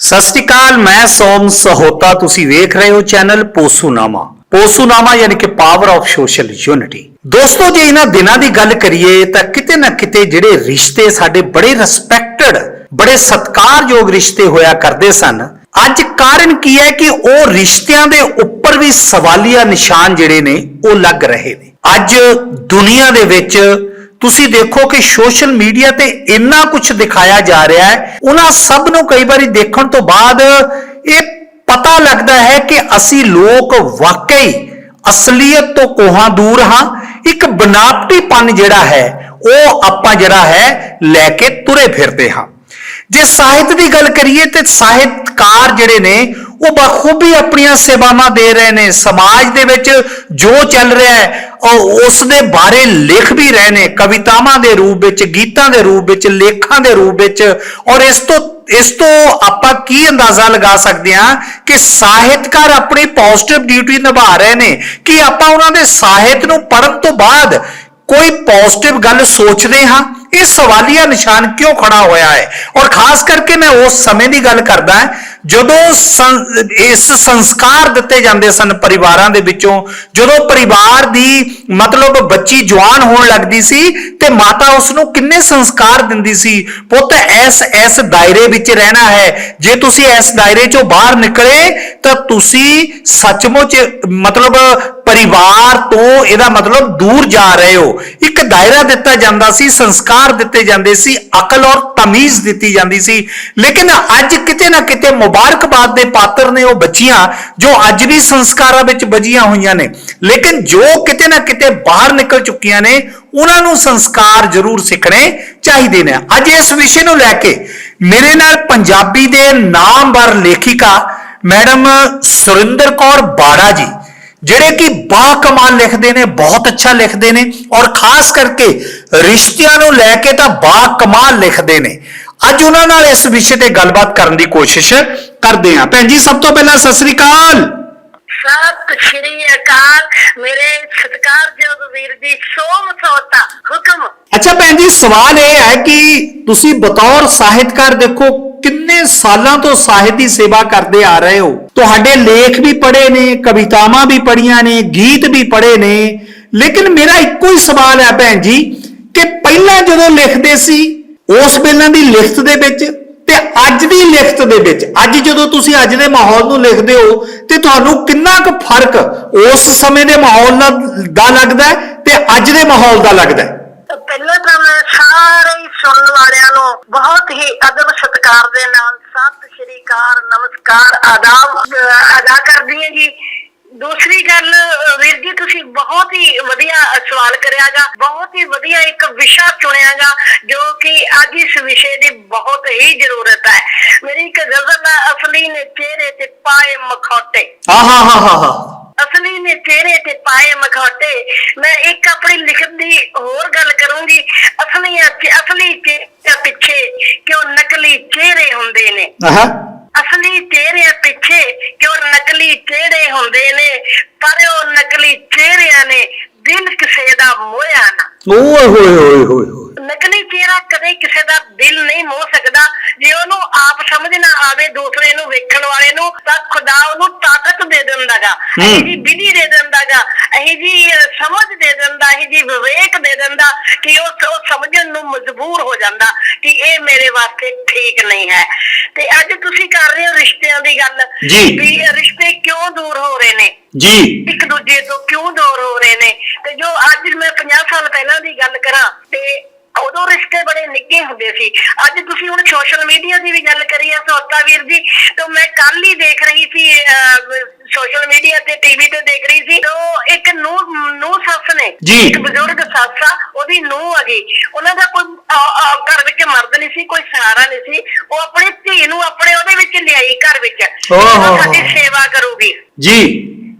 ਸਤਿ ਸ਼੍ਰੀ ਅਕਾਲ, ਮੈਂ ਸੋਮ ਸਹੋਤਾ, ਤੁਸੀਂ ਵੇਖ ਰਹੇ ਹੋ ਚੈਨਲ ਪੋਸੂਨਾਮਾ। ਪੋਸੂਨਾਮਾ ਯਾਨੀ ਕਿ ਪਾਵਰ ਆਫ ਸੋਸ਼ਲ ਯੂਨਿਟੀ ਦੋਸਤੋ, ਜੇ ਇਹਨਾਂ ਦਿਨਾਂ ਦੀ ਗੱਲ ਕਰੀਏ, ਤਾਂ ਕਿਤੇ ਨਾ ਕਿਤੇ ਜਿਹੜੇ ਰਿਸ਼ਤੇ ਸਾਡੇ ਬੜੇ ਰਿਸਪੈਕਟਡ ਬੜੇ ਸਤਿਕਾਰਯੋਗ ਰਿਸ਼ਤੇ ਹੋਇਆ ਕਰਦੇ ਸਨ, ਅੱਜ ਕਾਰਨ ਕੀ ਹੈ ਕਿ ਉਹ ਰਿਸ਼ਤਿਆਂ ਦੇ ਉੱਪਰ ਵੀ ਸਵਾਲੀਆ ਨਿਸ਼ਾਨ ਜਿਹੜੇ ਨੇ, ਉਹ ਲੱਗ ਰਹੇ ਨੇ। ਅੱਜ ਦੁਨੀਆ ਦੇ ਵਿੱਚ ਤੁਸੀਂ ਦੇਖੋ ਕਿ ਸੋਸ਼ਲ ਮੀਡੀਆ ਤੇ ਇੰਨਾ ਕੁਝ ਦਿਖਾਇਆ ਜਾ ਰਿਹਾ ਹੈ। ਉਹਨਾਂ ਸਭ ਨੂੰ ਕਈ ਵਾਰੀ ਦੇਖਣ ਤੋਂ ਬਾਅਦ ਇਹ ਪਤਾ ਲੱਗਦਾ ਹੈ ਕਿ ਅਸੀਂ ਲੋਕ ਵਾਕਈ ਅਸਲੀਅਤ ਤੋਂ ਕੋਹਾਂ ਦੂਰ ਹਾਂ। ਇੱਕ ਬਨਾਵਟੀਪਨ ਜਿਹੜਾ ਹੈ, ਉਹ ਆਪਾਂ ਜਿਹੜਾ ਹੈ, ਲੈ ਕੇ ਤੁਰੇ ਫਿਰਦੇ ਹਾਂ। ਜੇ ਸਾਹਿਤ ਦੀ ਗੱਲ ਕਰੀਏ ਤੇ ਸਾਹਿਤਕਾਰ ਜਿਹੜੇ ਨੇ ਉਹ ਬਖੂਬੀ ਆਪਣੀਆਂ ਸੇਵਾਵਾਂ ਦੇ ਰਹੇ ਨੇ, ਸਮਾਜ ਦੇ ਵਿੱਚ ਜੋ ਚੱਲ ਰਿਹਾ ਹੈ, ਉਹ ਉਸ ਦੇ ਬਾਰੇ ਲਿਖ ਵੀ ਰਹੇ ਨੇ, ਕਵਿਤਾਵਾਂ ਦੇ ਰੂਪ ਵਿੱਚ, ਗੀਤਾਂ ਦੇ ਰੂਪ ਵਿੱਚ, ਲੇਖਾਂ ਦੇ ਰੂਪ ਵਿੱਚ। ਔਰ ਇਸ ਤੋਂ ਇਸ ਤੋਂ ਆਪਾਂ ਕੀ ਅੰਦਾਜ਼ਾ ਲਗਾ ਸਕਦੇ ਹਾਂ ਕਿ ਸਾਹਿਤਕਾਰ ਆਪਣੀ ਪੋਜ਼ਿਟਿਵ ਡਿਊਟੀ ਨਿਭਾ ਰਹੇ ਨੇ? ਕਿ ਆਪਾਂ ਉਹਨਾਂ ਦੇ ਸਾਹਿਤ ਨੂੰ ਪੜ੍ਹਨ ਤੋਂ ਬਾਅਦ ਕੋਈ ਪੋਜ਼ਿਟਿਵ ਗੱਲ ਸੋਚਦੇ ਹਾਂ? ਇਹ ਸਵਾਲੀਆ ਨਿਸ਼ਾਨ ਕਿਉਂ ਖੜਾ ਹੋਇਆ ਹੈ? ਔਰ ਖਾਸ ਕਰਕੇ ਮੈਂ ਉਸ ਸਮੇਂ ਦੀ ਗੱਲ ਕਰਦਾ ਹਾਂ ਜਦੋਂ ਇਸ ਸੰਸਕਾਰ ਦਿੱਤੇ ਜਾਂਦੇ ਸਨ ਪਰਿਵਾਰਾਂ ਦੇ ਵਿੱਚੋਂ, ਜਦੋਂ ਪਰਿਵਾਰ ਦੀ ਮਤਲਬ ਬੱਚੀ ਜਵਾਨ ਹੋਣ ਲੱਗਦੀ ਸੀ ਤੇ ਮਾਤਾ ਉਸ ਨੂੰ ਕਿੰਨੇ ਸੰਸਕਾਰ ਦਿੰਦੀ ਸੀ? ਪੁੱਤ, ਐਸ ਐਸ ਦਾਇਰੇ ਵਿੱਚ ਰਹਿਣਾ ਹੈ। ਜੇ ਤੁਸੀਂ ਇਸ ਦਾਇਰੇ ਚੋਂ ਬਾਹਰ ਨਿਕਲੇ, ਤਾਂ ਤੁਸੀਂ ਸੱਚਮੁੱਚ ਮਤਲਬ ਪਰਿਵਾਰ ਤੋਂ ਇਹਦਾ ਮਤਲਬ ਦੂਰ ਜਾ ਰਹੇ ਹੋ। ਇੱਕ ਦਾਇਰਾ ਦਿੱਤਾ ਜਾਂਦਾ ਸੀ, ਸੰਸਕਾਰ ਦਿੱਤੇ ਜਾਂਦੇ ਸੀ, ਅਕਲ ਔਰ ਤਮੀਜ਼ ਦਿੱਤੀ ਜਾਂਦੀ ਸੀ। ਲੇਕਿਨ ਅੱਜ ਕਿਤੇ ਨਾ ਕਿਤੇ ਮੁਬਾਰਕਬਾਦ ਦੇ ਪਾਤਰ ਨੇ ਉਹ ਬੱਚੀਆਂ, ਜੋ ਅੱਜ ਵੀ ਸੰਸਕਾਰਾਂ ਵਿੱਚ ਬਜੀਆਂ ਹੋਈਆਂ ਨੇ। ਲੇਕਿਨ ਜੋ ਕਿਤੇ ਨਾ ਕਿਤੇ ਬਾਹਰ ਨਿਕਲ ਚੁੱਕੀਆਂ ਨੇ, ਉਹਨਾਂ ਨੂੰ ਸੰਸਕਾਰ ਜ਼ਰੂਰ ਸਿੱਖਣੇ ਚਾਹੀਦੇ ਨੇ। ਅੱਜ ਇਸ ਵਿਸ਼ੇ ਨੂੰ ਲੈ ਕੇ ਮੇਰੇ ਨਾਲ ਪੰਜਾਬੀ ਦੇ ਨਾਮਵਰ ਲੇਖਿਕਾ ਮੈਡਮ ਸੁਰਿੰਦਰ ਕੌਰ ਬਾੜਾ ਜੀ ਜਿਹੜੇ ਕਿ ਬਾ ਕਮਾਲ ਲਿਖਦੇ ਨੇ ਬਹੁਤ ਅੱਛਾ ਲਿਖਦੇ ਨੇ ਔਰ ਖਾਸ ਕਰਕੇ ਰਿਸ਼ਤਿਆਂ ਨੂੰ ਲੈ ਕੇ ਤਾਂ ਬਾ ਕਮਾਲ ਲਿਖਦੇ ਨੇ। ਅੱਜ ਉਹਨਾਂ ਨਾਲ ਇਸ ਵਿਸ਼ੇ ਤੇ ਗੱਲਬਾਤ ਕਰਨ ਦੀ ਕੋਸ਼ਿਸ਼ ਕਰਦੇ ਹਾਂ। ਭੈਣ ਜੀ ਸਭ ਤੋਂ ਪਹਿਲਾਂ ਸਤਿ ਸ੍ਰੀ ਅਕਾਲ। ਸਤਿ ਸ਼੍ਰੀ ਅਕਾਲ। ਮੇਰੇ ਸਤਿਕਾਰਯੋਗ ਵੀਰ ਜੀ ਸੋਮ ਸੋਤਾ ਹੁਕਮ। ਅੱਛਾ ਭੈਣ ਜੀ ਸਵਾਲ ਇਹ ਹੈ ਕਿ ਤੁਸੀਂ ਬਤੌਰ ਸਾਹਿਤਕਾਰ ਦੇਖੋ ਕਿੰਨੇ ਸਾਲਾਂ ਤੋਂ ਸਾਹਿਤ ਦੀ ਸੇਵਾ ਕਰਦੇ ਆ ਰਹੇ ਹੋ? ਤੁਹਾਡੇ ਲੇਖ ਵੀ ਪੜ੍ਹੇ ਨੇ, ਕਵਿਤਾਵਾਂ ਵੀ ਪੜ੍ਹੀਆਂ ਨੇ, ਗੀਤ ਵੀ ਪੜ੍ਹੇ ਨੇ। ਲੇਕਿਨ ਮੇਰਾ ਇੱਕੋ ਹੀ ਸਵਾਲ ਹੈ ਭੈਣ ਜੀ ਕਿ ਪਹਿਲਾਂ ਜਦੋਂ ਲਿਖਦੇ ਸੀ, ਉਸ ਵੇਲੇ ਦੀ ਲਿਖਤ ਦੇ ਵਿੱਚ ਤੇ ਅੱਜ ਦੀ ਲਿਖਤ ਦੇ ਵਿੱਚ, ਅੱਜ ਜਦੋਂ ਤੁਸੀਂ ਅੱਜ ਦੇ ਮਾਹੌਲ ਨੂੰ ਲਿਖਦੇ ਹੋ ਤੇ ਤੁਹਾਨੂੰ ਕਿੰਨਾ ਕੁ ਫ਼ਰਕ ਉਸ ਸਮੇਂ ਦੇ ਮਾਹੌਲ ਨਾਲ ਦਾ ਲੱਗਦਾ ਤੇ ਅੱਜ ਦੇ ਮਾਹੌਲ ਦਾ ਲੱਗਦਾ ਪਹਿਲਾਂ ਤਾਂ ਮੈਂ ਸਾਰੇ ਸੁਣਨ ਵਾਲਿਆਂ ਨੂੰ ਬਹੁਤ ਹੀ ਅਦਬ ਸਤਿਕਾਰ ਦੇ ਨਾਲ ਸਤਿ ਸ਼੍ਰੀ ਅਕਾਲ, ਨਮਸਕਾਰ, ਆਦਾਬ ਅਦਾ ਕਰਦੀ ਹਾਂ ਜੀ। ਦੂਸਰੀ ਗੱਲ, ਵੀਰ ਜੀ, ਤੁਸੀਂ ਬਹੁਤ ਹੀ ਵਧੀਆ ਸਵਾਲ ਕਰਿਆਗਾ, ਬਹੁਤ ਹੀ ਵਧੀਆ ਇੱਕ ਵਿਸ਼ਾ ਚੁਣਿਆਗਾ, ਜੋ ਕਿ ਅੱਜ ਇਸ ਵਿਸ਼ੇ ਦੀ ਬਹੁਤ ਹੀ ਜ਼ਰੂਰਤ ਹੈ। ਮੇਰੀ ਇੱਕ ਗਜ਼ਲ ਹੈ, ਅਸਲੀ ਨੇ ਚਿਹਰੇ ਤੇ ਪਾਏ ਮਖੌਟੇ। ਹਾਂ ਹਾਂ ਹਾਂ ਹਾਂ। ਨੇ ਚਿਹਰੇ ਤੇ ਪਾਏ ਮਖੌਟੇ ਮੈਂ ਇੱਕ ਆਪਣੀ ਲਿਖਤ ਦੀ ਹੋਰ ਗੱਲ ਕਰੂੰਗੀ। ਅਸਲੀਆਂ ਅਸਲੀ ਚਿਹਰੇ ਪਿੱਛੇ ਕਿਉਂ ਨਕਲੀ ਚਿਹਰੇ ਹੁੰਦੇ ਨੇ? ਆਹਾ। ਅਸਲੀ ਚਿਹਰਿਆਂ ਪਿੱਛੇ ਕਿਉਂ ਨਕਲੀ ਚਿਹਰੇ ਹੁੰਦੇ ਨੇ? ਪਰ ਉਹ ਨਕਲੀ ਚਿਹਰਿਆਂ ਨੇ ਦਿਲ ਕਿਸੇ ਦਾ ਮੋਇਆ ਨਾ। ਓਏ ਹੋਏ ਹੋਏ ਹੋਏ। ਨਕਲੀ ਚਿਹਰਾ ਕਦੇ ਕਿਸੇ ਦਾ ਦਿਲ ਨਹੀਂ ਮੋਹ ਸਕਦਾ। ਜੇ ਉਹਨੂੰ ਆਪ ਸਮਝ ਨਾ ਆਵੇ ਦੂਸਰੇ ਨੂੰ ਵੇਖਣ ਵਾਲੇ ਨੂੰ ਤਾਂ ਦੇ ਦਿੰਦਾਗਾ ਹੂੰ। ਇਹ ਜੀ ਵਿਧੀ ਦੇ ਦਿੰਦਾਗਾ ਇਹ ਜੀ ਸਮਝ ਦੇ ਦਿੰਦਾ ਇਹ ਜੀ ਵਿਵੇਕ ਦੇ ਦਿੰਦਾ ਕਿ ਉਹ ਉਹ ਸਮਝਣ ਨੂੰ ਮਜਬੂਰ ਹੋ ਜਾਂਦਾ ਕਿ ਇਹ ਮੇਰੇ ਵਾਸਤੇ ਠੀਕ ਨਹੀਂ ਹੈ। ਤੇ ਅੱਜ ਤੁਸੀਂ ਕਰ ਰਹੇ ਹੋ ਰਿਸ਼ਤਿਆਂ ਦੀ ਗੱਲ ਜੀ। ਵੀ ਰਿਸ਼ਤੇ ਕਿਉਂ ਦੂਰ ਹੋ ਰਹੇ ਨੇ? ਜੀ। ਇੱਕ ਦੂਜੇ ਤੋਂ ਕਿਉਂ ਦੂਰ ਹੋ ਰਹੇ ਨੇ? ਤੇ ਜੋ ਅੱਜ ਮੈਂ 50 ਸਾਲ ਪਹਿਲਾਂ ਦੀ ਗੱਲ ਕਰਾਂ ਤੇ ਉਦੋਂ ਰਿਸ਼ਤੇ ਬੜੇ ਨਿੱਘੇ ਹੁੰਦੇ ਸੀ। ਅੱਜ ਤੁਸੀਂ ਹੁਣ ਸੋਸ਼ਲ ਮੀਡੀਆ ਦੀ ਵੀ ਗੱਲ ਕਰੀ ਆ ਸੋਤਾ ਵੀਰ ਜੀ ਤਾਂ ਮੈਂ ਕੱਲ ਹੀ ਦੇਖ ਰਹੀ ਸੀ ਸੋਸ਼ਲ ਮੀਡੀਆ ਤੇ ਟੀਵੀ ਤੇ ਦੇਖ ਰਹੀ ਸੀ। ਤਾਂ ਇੱਕ ਨੂੰ ਨੂੰ ਸੱਸ ਨੇ। ਇੱਕ ਬਜ਼ੁਰਗ ਸੱਸ ਆ ਉਹਦੀ ਨੂੰਹ ਆ ਗਈ ਉਹਨਾਂ ਦਾ ਕੋਈ ਘਰ ਵਿੱਚ ਮਰਦ ਨਹੀਂ ਸੀ ਕੋਈ ਸਹਾਰਾ ਨਹੀਂ ਸੀ। ਉਹ ਆਪਣੀ ਧੀ ਨੂੰ ਆਪਣੇ ਉਹਦੇ ਵਿੱਚ ਲਿਆਈ ਘਰ ਵਿੱਚ। ਉਹ। ਸਾਡੀ ਸੇਵਾ ਕਰੂਗੀ। ਜੀ।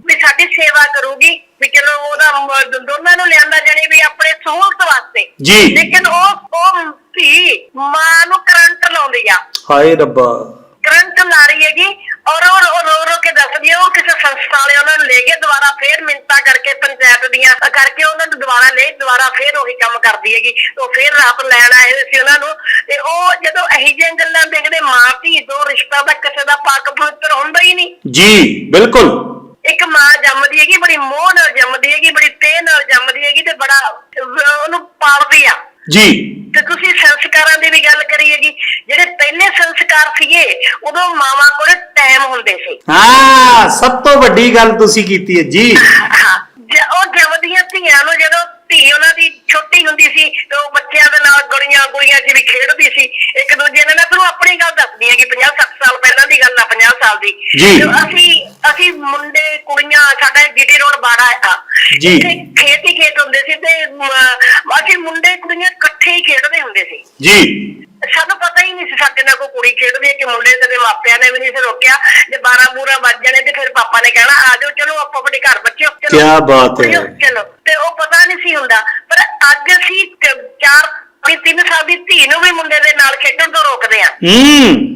ਵੀ ਸਾਡੀ ਸੇਵਾ ਕਰੂਗੀ। ਵੀ ਚਲੋ ਉਹਦਾ ਦ- ਦੋਨਾਂ ਨੂੰ ਲਿਆਂਦਾ ਜਾਣੀ ਵੀ ਆਪਣੇ ਸਹੂਲਤ ਵਾਸਤੇ। ਜੀ। ਲੇਕਿਨ ਉਹ ਉਹ ਧੀ ਮਾਂ ਨੂੰ ਕਰੰਟ ਲਾਉਂਦੀ ਆ। ਹਾਏ ਰੱਬਾ। ਕਰੰਟ ਲਾ ਰਹੀ ਹੈਗੀ। ਔਰ ਉਹ ਰੋ ਰੋ ਕੇ ਦੱਸਦੀ ਆ ਉਹ ਕਿਸੇ ਸੰਸਥਾ ਵਾਲੇ ਉਹਨਾਂ ਨੂੰ ਲੈ ਕੇ ਦੁਬਾਰਾ ਫੇਰ ਮਿੰਤਾ ਕਰਕੇ ਪੰਚਾਇਤ ਦੀਆਂ ਕਰਕੇ ਉਹਨਾਂ ਨੂੰ ਦੁਬਾਰਾ ਲੈ ਦੁਬਾਰਾ ਫੇਰ ਉਹੀ ਕੰਮ ਕਰਦੀ ਹੈਗੀ। ਉਹ ਫੇਰ ਰਾਤ ਲੈਣ ਆਏ ਹੋਏ ਸੀ ਉਹਨਾਂ ਨੂੰ। ਤੇ ਉਹ ਜਦੋਂ ਇਹੀ ਜਿਹੀਆਂ ਗੱਲਾਂ ਦੇਖਦੇ ਮਾਂ ਧੀ ਤੋਂ ਰਿਸ਼ਤਾ ਦਾ ਕਿਸੇ ਜੀ ਬਿਲਕੁਲ। ਇੱਕ ਮਾਂ ਜੰਮਦੀ ਹੈਗੀ ਬੜੀ ਮੋਹ ਨਾਲ ਜੰਮਦੀ ਹੈਗੀ ਬੜੀ ਤੇਹ ਨਾਲ ਜੰਮਦੀ ਹੈਗੀ ਤੇ ਬੜਾ ਉਹਨੂੰ ਪਾਲਦੀ ਆ। ਜੀ। ਤੇ ਤੁਸੀਂ ਸੰਸਕਾਰਾਂ ਦੀ ਵੀ ਗੱਲ ਕਰੀ ਹੈਗੀ ਜਿਹੜੇ ਪਹਿਲੇ ਸੰਸਕਾਰ ਸੀਗੇ ਉਦੋਂ ਮਾਵਾਂ ਕੋਲ ਟਾਈਮ ਹੁੰਦੇ ਸੀ। ਹਾਂ ਸਭ ਤੋਂ ਵੱਡੀ ਗੱਲ ਤੁਸੀਂ ਕੀਤੀ ਹੈ ਜੀ। ਉਹ ਜੰਮਦੀਆਂ ਧੀਆਂ ਨੂੰ ਜਦੋਂ ਧੀ ਉਹਨਾਂ ਦੀ ਛੋਟੀ ਹੁੰਦੀ ਸੀ ਤੇ ਉਹ ਬੱਚਿਆਂ ਦੇ ਨਾਲ ਗਲੀਆਂ ਗੁਲੀਆਂ 'ਚ ਵੀ ਖੇਡਦੀ ਸੀ ਇੱਕ ਦੂਜੇ ਨਾਲ ਨਾ ਫਿਰ ਉਹ ਆਪਣੀ ਗੱਲ ਦੱਸਦੀ ਹੈ ਕਿ 50 60 ਸਾਲ ਪਹਿਲਾਂ ਦੀ ਗੱਲ ਆ 50 ਸਾਲ ਦੀ। ਜੀ। ਤੇ ਅਸੀਂ ਅਸੀਂ ਮੁੰਡੇ ਕੁੜੀਆਂ ਸਾਡਾ ਜੀਟੀ ਰੋਡ ਬਾੜਾ ਆ। ਜੀ। ਖੇਤ ਹੀ ਖੇਤ ਹੁੰਦੇ ਸੀ ਤੇ ਅਸੀਂ ਮੁੰਡੇ ਕੁੜੀਆਂ ਇਕੱਠੇ ਹੀ ਖੇਡਦੇ ਹੁੰਦੇ ਸੀ। ਜੀ। ਸਾਨੂੰ ਪਤਾ ਹੀ ਨਹੀਂ ਸੀ ਸਾਡੇ ਨਾਲ ਕੋਈ ਕੁੜੀ ਖੇਡਦੀ ਹੈ ਕਿ ਮੁੰਡੇ ਦੇ ਮਾਪਿਆਂ ਨੇ ਵੀ ਨਹੀਂ ਸੀ ਰੋਕਿਆ। ਜੇ 12 ਬੂਰਾ ਵੱਜ ਜਾਣੇ ਤੇ ਫਿਰ ਪਾਪਾ ਨੇ ਕਹਿਣਾ ਆ ਜਾਓ ਚਲੋ ਆਪਾਂ ਆਪਣੇ ਘਰ ਬੱਚਿਓ ਚਲੋ ਕਿਆ ਬਾਤ ਹੈ। ਕੁੜੀਓ, ਚਲੋ। ਤੇ ਉਹ ਪਤਾ ਨਹੀਂ ਸੀ ਹੁੰਦਾ ਪਰ ਅੱਜ ਅਸੀਂ ਤ- ਚਾਰ ਵੀ ਤਿੰਨ ਸਾਲ ਦੀ ਧੀ ਨੂੰ ਵੀ ਮੁੰਡੇ ਦੇ ਨਾਲ ਖੇਡਣ ਤੋਂ ਰੋਕਦੇ ਆ। ਹੂੰ।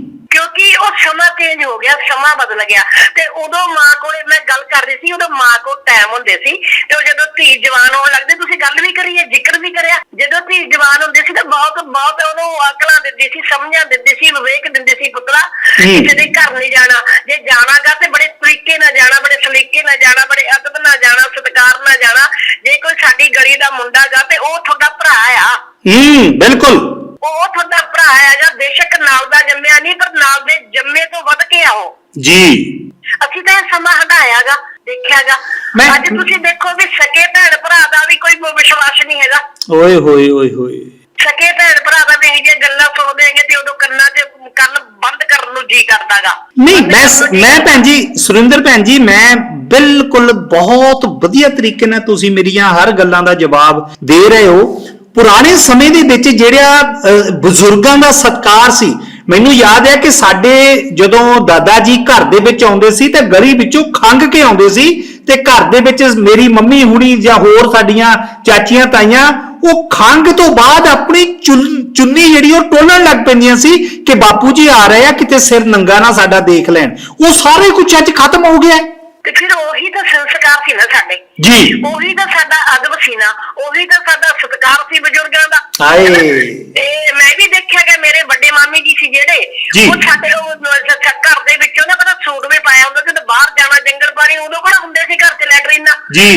ਚੇਂਜ ਹੋ ਗਿਆ ਸਮਾਂ ਬਦਲ ਗਿਆ। ਤੇ ਉਦੋਂ ਮਾਂ ਕੋਲੇ ਮੈਂ ਗੱਲ ਕਰ ਰਹੀ ਸੀ ਉਦੋਂ ਮਾਂ ਕੋਲ ਟਾਈਮ ਹੁੰਦੇ ਸੀ। ਤੇ ਉਹ ਜਦੋਂ ਧੀ ਜਵਾਨ ਹੋਣ ਲੱਗਦੀ ਤੁਸੀਂ ਗੱਲ ਵੀ ਕਰੀ ਹੈ ਜ਼ਿਕਰ ਵੀ ਕਰਿਆ। ਜਦੋਂ ਧੀ ਜਵਾਨ ਹੁੰਦੀ ਸੀ ਤਾਂ ਬਹੁਤ ਬਹੁਤ ਉਹਨੂੰ ਅਕਲਾਂ ਦਿੰਦੀ ਸੀ ਸਮਝਾਂ ਦਿੰਦੀ ਸੀ ਵਿਵੇਕ ਦਿੰਦੀ ਸੀ ਪੁੱਤਰਾ। ਕਿਸੇ ਦੇ ਘਰ ਨਹੀਂ ਜਾਣਾ। ਜੇ ਜਾਣਾਗਾ ਤੇ ਬੜੇ ਤਰੀਕੇ ਨਾਲ ਜਾਣਾ ਬੜੇ ਸਲੀਕੇ ਨਾਲ ਜਾਣਾ ਬੜੇ ਅਦਬ ਨਾਲ ਜਾਣਾ ਸਤਿਕਾਰ ਨਾਲ ਜਾਣਾ। ਜੇ ਕੋਈ ਸਾਡੀ ਗਲੀ ਦਾ ਮੁੰਡਾ ਗਾ ਤੇ ਉਹ ਤੁਹਾਡਾ ਭਰਾ ਆ। ਹੂੰ ਬਿਲਕੁਲ। ਉਹ ਤੁਹਾਡਾ ਭਰਾ ਹੈਗਾ ਬੇਸ਼ੱਕ ਨਾਲ ਦਾ ਨਹੀਂ ਪਰ ਨਾਲ ਦੇ ਜੰਮੇ ਤੋਂ ਵੱਧ ਕੇ ਆਓ ਜੀ। ਅਸੀਂ ਤਾਂ ਇਹ ਸਮਾਂ ਹਟਾਇਆਗਾ ਦੇਖਿਆਗਾ। ਮੈਂ- ਅੱਜ ਤੁਸੀਂ ਦੇਖੋ ਵੀ ਸਕੇ ਭੈਣ ਭਰਾ ਦਾ ਵੀ ਕੋਈ ਵਿਸ਼ਵਾਸ ਨਹੀਂ ਹੈਗਾ। ਓਏ ਹੋਏ ਓਏ ਹੋਏ। ਸਕੇ ਭੈਣ ਭਰਾ ਦਾ ਵੀ ਇਹ ਜਿਹੀਆਂ ਗੱਲਾਂ ਸੁਣਦੇ ਹੈਗੇ ਤੇ ਉਦੋਂ ਕੰਨਾਂ 'ਚ ਕੰਨ ਬੰਦ ਕਰਨ ਨੂੰ ਜੀ ਕਰਦਾਗਾ। ਨਹੀਂ ਮੈਂ ਮੈਂ ਭੈਣ ਜੀ ਸੁਰਿੰਦਰ ਭੈਣ ਜੀ ਮੈਂ ਬਿਲਕੁਲ ਬਹੁਤ ਵਧੀਆ ਤਰੀਕੇ ਨਾਲ ਤੁਸੀਂ ਮੇਰੀਆਂ ਹਰ ਗੱਲਾਂ ਦਾ ਜਵਾਬ ਦੇ ਰਹੇ ਹੋ। ਪੁਰਾਣੇ ਸਮੇਂ ਦੇ ਵਿੱਚ ਜਿਹੜਾ ਬਜ਼ੁਰਗਾਂ ਦਾ ਸਤਕਾਰ ਸੀ ਮੈਨੂੰ ਯਾਦ ਹੈ ਕਿ ਸਾਡੇ ਜਦੋਂ ਦਾਦਾ ਜੀ ਘਰ ਦੇ ਵਿੱਚ ਆਉਂਦੇ ਸੀ ਤੇ ਗਲੀ ਵਿੱਚੋਂ ਖੰਗ ਕੇ ਆਉਂਦੇ ਸੀ ਤੇ ਘਰ ਦੇ ਵਿੱਚ ਮੇਰੀ ਮੰਮੀ ਹੁਣੀ ਜਾਂ ਹੋਰ ਸਾਡੀਆਂ ਚਾਚੀਆਂ ਤਾਈਆਂ ਉਹ ਖੰਗ ਤੋਂ ਬਾਅਦ ਆਪਣੀ ਚੁੰਨ- ਜਿਹੜੀ ਉਹ ਟੋਲਣ ਲੱਗ ਪੈਂਦੀਆਂ ਸੀ ਕਿ ਬਾਪੂ ਜੀ ਆ ਰਹੇ ਆ ਕਿਤੇ ਸਿਰ ਨੰਗਾ ਨਾ ਸਾਡਾ ਦੇਖ ਲੈਣ ਉਹ ਸਾਰੇ ਕੁਝ ਅੱਜ ਖਤਮ ਹੋ ਗਿਆ। ਤੇ ਫਿਰ ਉਹੀ ਤਾਂ ਸੰਸਕਾਰ ਸੀ ਨਾ ਸਾਡੇ ਜੀ ਉਹੀ ਤਾਂ ਸਾਡਾ ਅਦਬ ਸੀ ਨਾ ਉਹੀ ਤਾਂ ਸਾਡਾ ਸਤਿਕਾਰ ਸੀ ਬਜ਼ੁਰਗਾਂ ਦਾ ਹਾਏ। ਤੇ ਮੈਂ ਵੀ ਦੇਖਿਆ ਕਿ ਮੇਰੇ ਵੱਡੇ ਮਾਮੀ ਜੀ ਸੀ ਜਿਹੜੇ। ਉਹ ਸਾਡੇ ਉਹ ਸ- ਸ- ਘਰ ਦੇ ਵਿੱਚ ਉਹਨਾਂ ਪਤਾ ਸੂਟ ਵੀ ਪਾਇਆ ਹੁੰਦਾ ਸੀ ਤੇ ਬਾਹਰ ਜਾਣਾ ਜੰਗਲ ਪਾਣੀ ਉਦੋਂ ਕਿਹੜਾ ਹੁੰਦੇ ਸੀ ਘਰ 'ਚ ਲੈਟਰੀਨਾਂ।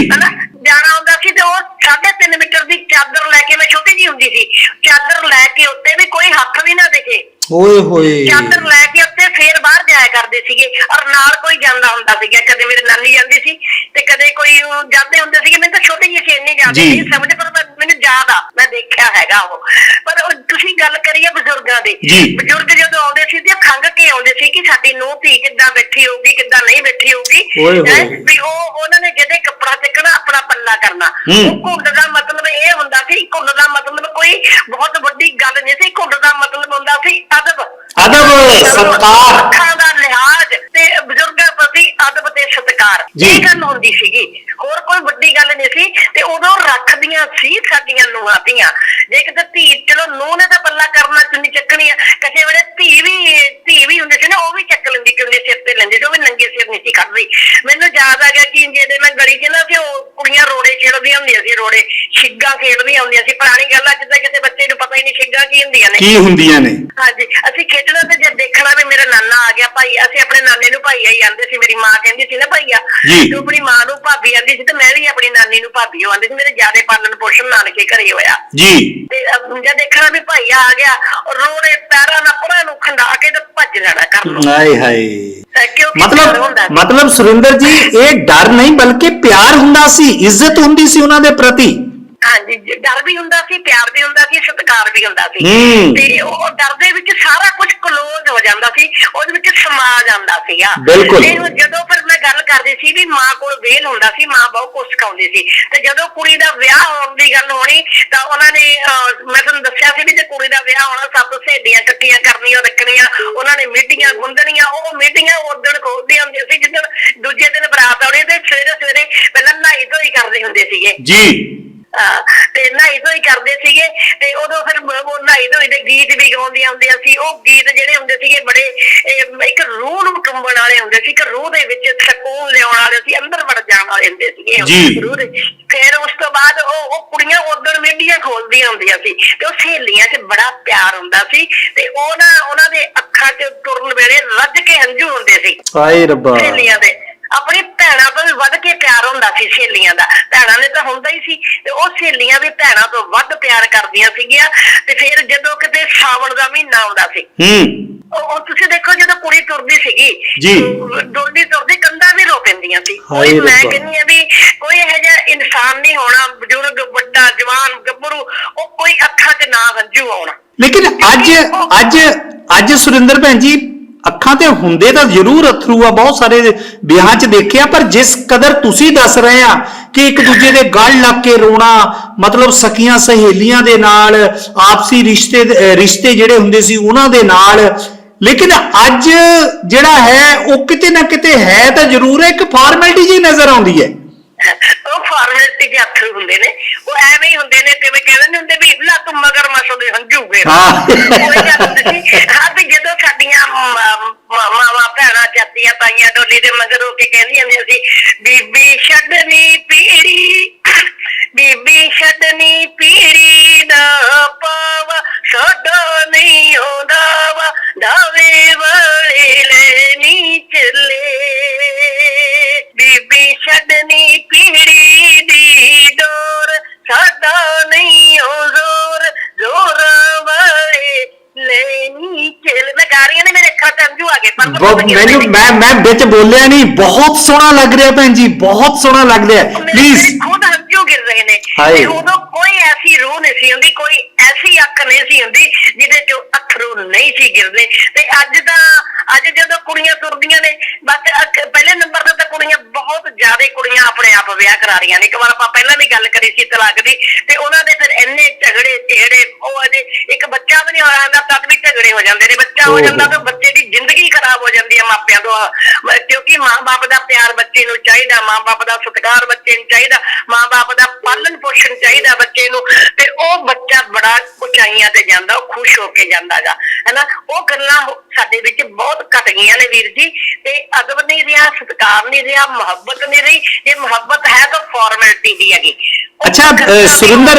ਹਨਾ ਜਾਣਾ ਹੁੰਦਾ ਸੀ ਤੇ ਉਹ 3.5 ਮੀਟਰ ਦੀ ਚਾਦਰ ਲੈ ਕੇ ਮੈਂ ਛੋਟੀ ਜੀ ਹੁੰਦੀ ਸੀ ਚਾਦਰ ਲੈ ਕੇ ਉੱਤੇ ਵੀ ਕੋਈ ਹੱਥ ਵੀ ਨਾ ਦਿਖੇ ਓਏ ਹੋਏ ਚਾਦਰ ਲੈ ਕੇ ਬਾਹਰ ਜਾਇਆ ਕਰਦੇ ਸੀਗੇ ਔਰ ਨਾਲ ਕੋਈ ਜਾਂਦਾ ਹੁੰਦਾ ਸੀਗਾ ਕਦੇ ਮੇਰੀ ਨਾਨੀ ਜਾਂਦੀ ਸੀ ਤੇ ਕਦੇ ਕੋਈ ਉਹ ਜਾਂਦੇ ਹੁੰਦੇ ਸੀਗੇ ਮੈਨੂੰ ਤਾਂ ਛੋਟੀ ਜਿਹੀ ਸੀ ਇੰਨੀ ਜਾਂਦੀ ਜੀ। ਨਹੀਂ ਸਮਝ ਪਰ ਮੈਂ- ਮੈਨੂੰ ਯਾਦ ਆ ਮੈਂ ਦੇਖਿਆ ਹੈਗਾ ਉਹ ਪਰ ਉਹ ਤੁਸੀਂ ਗੱਲ ਕਰੀਏ ਬਜ਼ੁਰਗਾਂ ਦੀ ਜੀ। ਬਜ਼ੁਰਗ ਜਦੋਂ ਆਉਂਦੇ ਸੀ ਤੇ ਉਹ ਖੰਗ ਕੇ ਆਉਂਦੇ ਸੀ ਕਿ ਸਾਡੀ ਨੂੰਹ ਧੀ ਕਿੱਦਾਂ ਬੈਠੀ ਹੋਊਗੀ ਕਿੱਦਾਂ ਨਹੀਂ ਬੈਠੀ ਹੋਊਗੀ ਓਏ ਹੋਏ। ਹੈਂ? ਵੀ ਉਹ ਉਹਨਾਂ ਨੇ ਜਿਹਦੇ ਕੱਪੜਾ ਚੱਕਣਾ ਆਪਣਾ ਪੱਲਾ ਕਰਨਾ ਹੂੰ। ਉਹ ਘੁੰਡ ਦਾ ਮਤਲਬ ਇਹ ਹੁੰਦਾ ਸੀ ਘੁੰਡ ਦਾ ਮਤਲਬ ਕੋਈ ਬਹੁਤ ਵੱਡੀ ਗੱਲ ਨਹੀਂ ਸੀ ਘੁੰਡ ਦਾ ਮਤਲਬ ਹੁੰਦਾ ਸੀ ਅਦਬ ਅਦਬ ਸਤਕਾਰ ਅੱਖਾਂ ਦਾ ਲਿਹਾਜ਼ ਤੇ ਬਜ਼ੁਰਗਾਂ ਪ੍ਰਤੀ ਅਦਬ ਤੇ ਸਤਿਕਾਰ ਜੀ। ਇਹ ਗੱਲ ਹੁੰਦੀ ਸੀਗੀ। ਹੋਰ ਕੋਈ ਵੱਡੀ ਗੱਲ ਨਹੀਂ ਸੀ ਤੇ ਉਦੋਂ ਰੱਖਦੀਆਂ ਸੀ ਸਾਡੀਆਂ ਨੂੰਹਾਂ ਦੀਆਂ ਜੇ ਕਿਤੇ ਧੀ, ਚਲੋ ਨੂੰਹ ਨੇ ਤਾਂ ਪੱਲਾ ਕਰਨਾ, ਚੁੰਨੀ ਚੱਕਣੀ ਆ ਕਿਸੇ ਵੇਲੇ ਧੀ ਵੀ ਧੀ ਵੀ ਹੁੰਦੀ ਸੀ ਨਾ ਉਹ ਵੀ ਚੱਕ ਲੈਂਦੀ ਚੁੰਨੀ ਸਿਰ ਤੇ ਲੈਂਦੀ ਜੋ ਵੀ ਨੰਗੇ ਸਿਰ ਨਹੀਂ ਸੀ ਕੱਢਦੀ ਮੈਨੂੰ ਯਾਦ ਆ ਗਿਆ ਕਿ ਜਿਹੜੇ ਮੈਂ ਗਲੀ 'ਚ ਨਾ ਸੀ ਉਹ ਕੁੜੀਆਂ ਰੋੜੇ ਖੇਡਦੀਆਂ ਹੁੰਦੀਆਂ ਸੀ ਰੋੜੇ ਛਿੱਗਾਂ ਖੇਡਦੀਆਂ ਹੁੰਦੀਆਂ ਸੀ। ਪੁਰਾਣੀ ਗੱਲ ਆ ਜਿੱਦਾਂ ਕਿਸੇ ਬੱਚੇ ਨੂੰ ਪਤਾ ਹੀ ਨਹੀਂ ਛਿੱਗਾਂ ਕੀ ਹੁੰਦੀਆਂ ਨੇ। ਕੀ ਹੁੰਦੀਆਂ ਨੇ? ਹਾਂਜੀ ਅਸੀਂ ਖੇਡਣਾ ਤੇ ਜੇ ਦੇਖਣਾ ਵੀ ਮੇਰਾ ਨਾਨਾ ਆ ਗਿਆ ਭਾਈ ਅਸੀਂ ਆਪਣੇ ਨਾਨੇ ਨੂੰ ਭਾਈ ਆਈ ਜਾਂਦੇ ਸੀ ਮੇਰੀ ਮਾਂ ਕਹਿੰਦੀ ਸੀ ਨਾ ਭਾਈਆ ਜੀ। ਤੂੰ ਆਪਣੀ ਮਾਂ ਨੂੰ ਭਾਬੀ ਆਂਦੀ ਸੀ ਤੇ ਮੈਂ ਵੀ ਆਪਣੀ ਨਾਨੀ ਨੂੰ ਭਾਬੀ ਉਹ ਆਂਦੀ ਸੀ ਮੇਰੇ ਜਿਆਦੇ ਪਾਲਣ ਪੋਸ਼ਣ ਨਾਨਕੇ ਘਰੇ ਹੋਇਆ। ਜੀ। ਤੇ ਅਹ ਜੇ ਦੇਖਣਾ ਵੀ ਭਾਈਆ ਆ ਗਿਆ ਰੋੜੇ ਪੈਰਾਂ ਨਾਲ ਪਰਾਂ ਨੂੰ ਖੰਡਾ ਕੇ ਤੇ ਭੱਜ ਲੈਣਾ ਕਰ ਲੋ ਹਾਏ ਹਾਏ। ਕਿਉਂਕਿ ਡਰ ਮਤਲਬ ਹੁੰਦਾ। ਸੀ। ਮਤਲਬ ਸੁਰਿੰਦਰ ਜੀ ਇਹ ਡਰ ਨਹੀਂ ਬਲਕਿ ਪਿਆਰ ਹੁੰਦਾ ਸੀ ਇੱਜ਼ਤ ਹੁੰਦੀ ਸੀ ਉਹਨਾਂ ਦੇ ਪ੍ਰਤੀ। ਹਾਂਜੀ ਡਰ ਵੀ ਹੁੰਦਾ ਸੀ ਪਿਆਰ ਵੀ ਹੁੰਦਾ ਸੀ ਸਤਿਕਾਰ ਵੀ ਹੁੰਦਾ ਸੀ। ਹੂੰ। ਤੇ ਉਹ ਡਰ ਦੇ ਵਿੱਚ ਸਾਰਾ ਕੁਝ ਕਲੋਜ਼ ਹੋ ਜਾਂਦਾ ਸੀ ਉਹਦੇ ਵਿੱਚ ਸਮਾ ਜਾਂਦਾ ਸੀਗਾ। ਬਿਲਕੁਲ। ਤੇ ਉਹ ਜਦੋਂ ਫਿਰ ਮੈਂ ਗੱਲ ਕਰਦੀ ਸੀ ਵੀ ਮਾਂ ਕੋਲ ਵੇਲ ਹੁੰਦਾ ਸੀ ਮਾਂ ਬਹੁਤ ਕੁਝ ਸਿਖਾਉਂਦੀ ਸੀ। ਤੇ ਜਦੋਂ ਕੁੜੀ ਦਾ ਵਿਆਹ ਹੋਣ ਦੀ ਗੱਲ ਹੋਣੀ ਤਾਂ ਉਹਨਾਂ ਨੇ ਅਹ, ਮੈਂ ਤੁਹਾਨੂੰ ਦੱਸਿਆ ਸੀ ਵੀ ਜੇ ਕੁੜੀ ਦਾ ਵਿਆਹ ਹੋਣਾ ਸਭ ਸਹੇਲੀਆਂ ਇਕੱਠੀਆਂ ਕਰਨੀਆਂ ਰੱਖਣੀਆਂ ਉਹਨਾਂ ਨੇ ਮੀਟਿੰਗਾਂ ਗੁੰਦਣੀਆਂ ਉਹ ਮੀਟਿੰਗਾਂ ਉਦੋਂ ਖੋਲਦੀਆਂ ਹੁੰਦੀਆਂ ਸੀ ਜਿੱਦਣ ਦੂਜੇ ਦਿਨ ਬਰਾਤ ਆਉਣੀ ਤੇ ਸਵੇਰੇ ਸਵੇਰੇ ਪਹਿਲਾਂ ਨਹਾਈ ਧੋਈ ਕਰਦੇ ਹੁੰਦੇ ਸੀਗੇ। ਜੀ। ਤੇ ਨਹਾਈ ਧੋਈ ਕਰਦੇ ਸੀਗੇ ਤੇ ਉਦੋਂ ਫਿਰ ਉਹ ਨਹਾਈ ਧੋਈ ਦੇ ਗੀਤ ਵੀ ਗਾਉਂਦੀਆਂ ਹੁੰਦੀਆਂ ਸੀ ਉਹ ਗੀਤ ਜਿਹੜੇ ਹੁੰਦੇ ਸੀਗੇ ਬੜੇ ਇੱਕ ਰੂਹ ਨੂੰ ਟੁੰਬਣ ਵਾਲੇ ਹੁੰਦੇ ਸੀ ਕਿ ਰੂਹ ਦੇ ਵਿੱਚ ਸਕੂਨ ਲਿਆਉਣ ਵਾਲੇ ਸੀ ਅੰਦਰ ਵੜ ਜਾਣ ਵਾਲੇ ਹੁੰਦੇ ਸੀਗੇ। ਰੂਹ ਦੇ। ਫਿਰ ਉਸ ਤੋਂ ਬਾਅਦ ਉਹ ਉਹ ਕੁੜੀਆਂ ਉਦੋਂ ਮੀਡੀਆਂ ਖੋਲਦੀਆਂ ਹੁੰਦੀਆਂ ਸੀ ਤੇ ਉਹ ਸਹੇਲੀਆਂ 'ਚ ਬੜਾ ਪਿਆਰ ਹੁੰਦਾ ਸੀ ਤੇ ਉਹ ਨਾ ਉਹਨਾਂ ਦੇ ਅੱਖਾਂ 'ਚ ਤੁਰਨ ਵੇਲੇ ਰੱਜ ਕੇ ਹੰਝੂ ਹੁੰਦੇ ਸੀ। ਹਾਏ ਰੱਬਾ। ਸਹੇਲੀਆਂ ਦੇ। ਆਪਣੀ ਭੈਣਾਂ ਤੋਂ ਵੀ ਵੱਧ ਕੇ ਪਿਆਰ ਹੁੰਦਾ ਸੀ ਸਹੇਲੀਆਂ ਦਾ ਭੈਣਾਂ ਨੇ ਤਾਂ ਹੁੰਦਾ ਹੀ ਸੀ ਤੇ ਉਹ ਸਹੇਲੀਆਂ ਵੀ ਭੈਣਾਂ ਤੋਂ ਵੱਧ ਪਿਆਰ ਕਰਦੀਆਂ ਸੀਗੀਆਂ ਤੇ ਫਿਰ ਜਦੋਂ ਕਿਤੇ ਸਾਵਣ ਦਾ ਮਹੀਨਾ ਆਉਂਦਾ ਸੀ ਹੂੰ ਉਹ ਤੁਸੀਂ ਦੇਖੋ ਜਦੋਂ ਕੁੜੀ ਤੁਰਦੀ ਸੀਗੀ ਜੀ। ਡੋਲਦੀ ਤੁਰਦੀ ਕੰਧਾਂ ਵੀ ਰੋ ਪੈਂਦੀਆਂ ਸੀ ਕੋਈ ਮੈਂ। ਕਹਿੰਦੀ ਆ ਵੀ ਕੋਈ ਇਹੋ ਜਿਹਾ ਇਨਸਾਨ ਨਹੀਂ ਹੋਣਾ ਬਜ਼ੁਰਗ ਵੱਡਾ ਜਵਾਨ ਗੱਭਰੂ ਉਹ ਕੋਈ ਅੱਖਾਂ 'ਚ ਨਾ ਹੰਝੂ ਆਉਣਾ ਲੇਕਿਨ ਅੱਜ ਅੱਜ ਅੱਜ ਸੁਰਿੰਦਰ ਭੈਣ ਜੀ ਅੱਖਾਂ ਤੇ ਹੁੰਦੇ ਤਾਂ ਜ਼ਰੂਰ ਅਥਰੂ ਆ, ਬਹੁਤ ਸਾਰੇ ਵਿਆਹਾਂ 'ਚ ਦੇਖਿਆ, ਪਰ ਜਿਸ ਕਦਰ ਤੁਸੀਂ ਦੱਸ ਰਹੇ ਆ ਕਿ ਇੱਕ ਦੂਜੇ ਦੇ ਗਲ ਲੱਗ ਕੇ ਰੋਣਾ, ਮਤਲਬ ਸਕੀਆਂ ਸਹੇਲੀਆਂ ਦੇ ਨਾਲ, ਆਪਸੀ ਰਿਸ਼ਤੇ ਰਿਸ਼ਤੇ ਜਿਹੜੇ ਹੁੰਦੇ ਸੀ ਉਹਨਾਂ ਦੇ ਨਾਲ, ਲੇਕਿਨ ਅੱਜ ਜਿਹੜਾ ਹੈ, ਉਹ ਕਿਤੇ ਨਾ ਕਿਤੇ ਹੈ ਤਾਂ ਜ਼ਰੂਰ ਹੈ, ਇੱਕ ਫਾਰਮੈਲਿਟੀ ਜੀ ਨਜ਼ਰ ਆਉਂਦੀ ਹੈ। ਫਾਰਮੈਲਿਟੀ ਦੇ ਅੱਖਰ ਹੁੰਦੇ ਨੇ। ਉਹ ਐਵੇਂ ਹੀ ਹੁੰਦੇ ਨੇ ਕਿਵੇਂ ਕਹਿੰਦੇ ਨੇ ਹੁੰਦੇ ਵੀ ਲਾ ਤੂੰ ਮਗਰ ਮਸੋ ਦੇ ਹੰਝੂ ਗੇ ਹਾਂ। ਹੁੰਦੀ ਜਦੋਂ ਸਾਡੀਆਂ ਮਾਵਾ ਭੈਣਾਂ ਚਾਤੀਆਂ ਪਾਈਆਂ ਡੋਲੀ ਦੇ ਮਗਰ ਹੋ ਕੇ ਕਹਿੰਦੀਆਂ ਹੁੰਦੀਆਂ ਸੀ ਬੀਬੀ ਛੱਡਣੀ ਪੀੜੀ ਬੀਬੀ ਛੱਡਣੀ ਪੀੜੀ ਦਾ ਪਾਵ ਸਾਡਾ ਨਹੀਂ ਆਉਂਦਾ ਵਾ ਦਾਵੇ ਵਾਲੇ ਲੈਣੀ ਚੱਲੇ। ਬੀਬੀ ਛੱਡਣੀ ਮੈਨੂੰ ਮੈਂ ਮੈਂ ਵਿੱਚ ਬੋਲਿਆ ਨਹੀਂ ਬਹੁਤ ਸੋਹਣਾ ਲੱਗ ਰਿਹਾ ਭੈਣ ਜੀ ਬਹੁਤ ਸੋਹਣਾ ਲੱਗ ਰਿਹਾ ਪਲੀਜ਼ ਖੁਦ ਹੰਝੂ ਗਿਰ ਰਹੇ ਨੇ। ਹਾਏ। ਤੇ ਉਦੋਂ ਕੋਈ ਐਸੀ ਰੂਹ ਨਹੀਂ ਸੀ ਹੁੰਦੀ ਕੋਈ ਐਸੀ ਅੱਖ ਨਹੀਂ ਸੀ ਹੁੰਦੀ ਜਿਹਦੇ ਚੋਂ ਅਥਰੂ ਨਹੀਂ ਸੀ ਗਿਰਦੇ। ਤੇ ਅੱਜ ਤਾਂ ਅੱਜ ਜਦੋਂ ਕੁੜੀਆਂ ਤੁਰਦੀਆਂ ਨੇ ਬਸ ਅੱਖ- ਪਹਿਲੇ ਨੰਬਰ ਤੇ ਤਾਂ ਕੁੜੀਆਂ ਬਹੁਤ ਜ਼ਿਆਦਾ ਕੁੜੀਆਂ ਆਪਣੇ ਆਪ ਵਿਆਹ ਕਰਾ ਰਹੀਆਂ ਨੇ। ਇੱਕ ਵਾਰ ਆਪਾਂ ਪਹਿਲਾਂ ਵੀ ਗੱਲ ਕਰੀ ਸੀ ਤਲਾਕ ਦੀ ਤੇ ਉਹਨਾਂ ਦੇ ਇੰਨੇ ਝਗੜੇ ਝੇੜੇ ਉਹ ਅਜੇ ਇੱਕ ਬੱਚਾ ਵੀ ਨਹੀਂ ਹੁੰਦਾ ਤਦ ਵੀ ਝਗੜੇ ਹੋ ਜਾਂਦੇ ਨੇ। ਬੱਚਾ ਹੋ। ਜਾਂਦਾ ਤਾਂ ਬੱਚੇ ਦੀ ਜ਼ਿੰਦਗੀ ਖਰਾਬ ਹੋ ਜਾਂਦੀ ਹੈ ਮਾਪਿਆਂ ਤੋਂ। ਕਿਉਂਕਿ ਮਾਂ-ਬਾਪ ਦਾ ਪਿਆਰ ਬੱਚੇ ਨੂੰ ਚਾਹੀਦਾ ਮਾਂ-ਬਾਪ ਦਾ ਸਤਿਕਾਰ ਬੱਚੇ ਨੂੰ ਚਾਹੀਦਾ ਮਾਂ-ਬਾਪ ਦਾ ਪਾਲਣ ਪੋਸ਼ਣ ਚਾਹੀਦਾ ਬੱਚੇ ਨੂੰ। ਤੇ ਉਹ ਬੱਚਾ ਬੜਾ ਉਚਾਈਆਂ ਤੇ ਜਾਂਦਾ ਉਹ ਖੁਸ਼ ਹੋ ਕੇ ਜਾਂਦਾਗਾ ਹੈਨਾ? ਉਹ ਗੱਲਾਂ ਹੋ- ਸਾਡੇ ਵਿੱਚ ਬਹੁਤ ਘਟ ਗਈਆਂ ਨੇ ਵੀਰ ਜੀ। ਤੇ ਅਦਬ ਨਹੀਂ ਰਿਹਾ ਸਤਿਕਾਰ ਨਹੀਂ ਰਿਹਾ ਮੁਹੱਬਤ ਨਹੀਂ ਰਹੀ। ਜੇ ਮੁਹੱਬਤ ਹੈ ਤਾਂ ਫਾਰਮੈਲਿਟੀ ਦੀ ਹੈਗੀ। ਅੱਛਾ ਸੁਰਿੰਦਰ।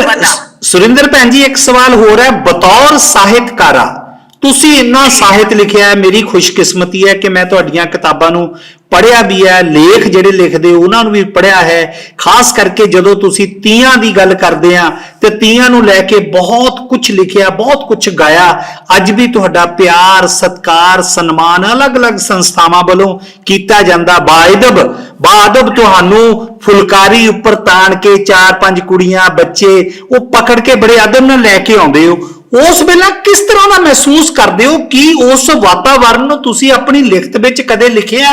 ਸੁਰਿੰਦਰ ਭੈਣ ਜੀ, ਇੱਕ ਸਵਾਲ ਹੋਰ ਹੈ। ਬਤੌਰ ਸਾਹਿਤਕਾਰਾ। ਤੁਸੀਂ ਇੰਨਾ ਸਾਹਿਤ ਲਿਖਿਆ ਹੈ, ਮੇਰੀ ਖੁਸ਼ਕਿਸਮਤੀ ਹੈ ਕਿ ਮੈਂ ਤੁਹਾਡੀਆਂ ਕਿਤਾਬਾਂ ਨੂੰ ਪੜ੍ਹਿਆ ਵੀ ਹੈ, ਲੇਖ ਜਿਹੜੇ ਲਿਖਦੇ, ਉਹਨਾਂ ਨੂੰ ਵੀ ਪੜ੍ਹਿਆ ਹੈ। ਖਾਸ ਕਰਕੇ ਜਦੋਂ ਤੁਸੀਂ ਤੀਆਂ ਦੀ ਗੱਲ ਕਰਦੇ ਆ, ਤੇ ਤੀਆਂ ਨੂੰ ਲੈ ਕੇ ਬਹੁਤ ਕੁਝ ਲਿਖਿਆ, ਬਹੁਤ ਕੁਝ ਗਾਇਆ। ਅੱਜ ਵੀ ਤੁਹਾਡਾ ਪਿਆਰ, ਸਤਕਾਰ, ਸਨਮਾਨ ਅਲੱਗ-ਅਲੱਗ ਸੰਸਥਾਵਾਂ ਵੱਲੋਂ ਕੀਤਾ ਜਾਂਦਾ। ਬਾਇਦਬ ਬਾਅਦਬ ਤੁਹਾਨੂੰ ਫੁਲਕਾਰੀ ਉੱਪਰ ਤਾਣ ਕੇ ਚਾਰ ਪੰਜ ਕੁੜੀਆਂ, ਬੱਚੇ, ਉਹ ਪਕੜ ਕੇ ਬੜੇ ਅਦਬ ਨਾਲ ਲੈ ਕੇ ਆਉਂਦੇ ਹੋ। ਉਸ ਵੇਲਾ ਕਿਸ ਤਰ੍ਹਾਂ ਦਾ ਮਹਿਸੂਸ ਕਰਦੇ ਹੋ? ਕਿ ਉਸ ਵਾਤਾਵਰਣ ਨੂੰ ਤੁਸੀਂ ਆਪਣੀ ਲਿਖਤ ਵਿੱਚ ਕਦੇ ਲਿਖਿਆ?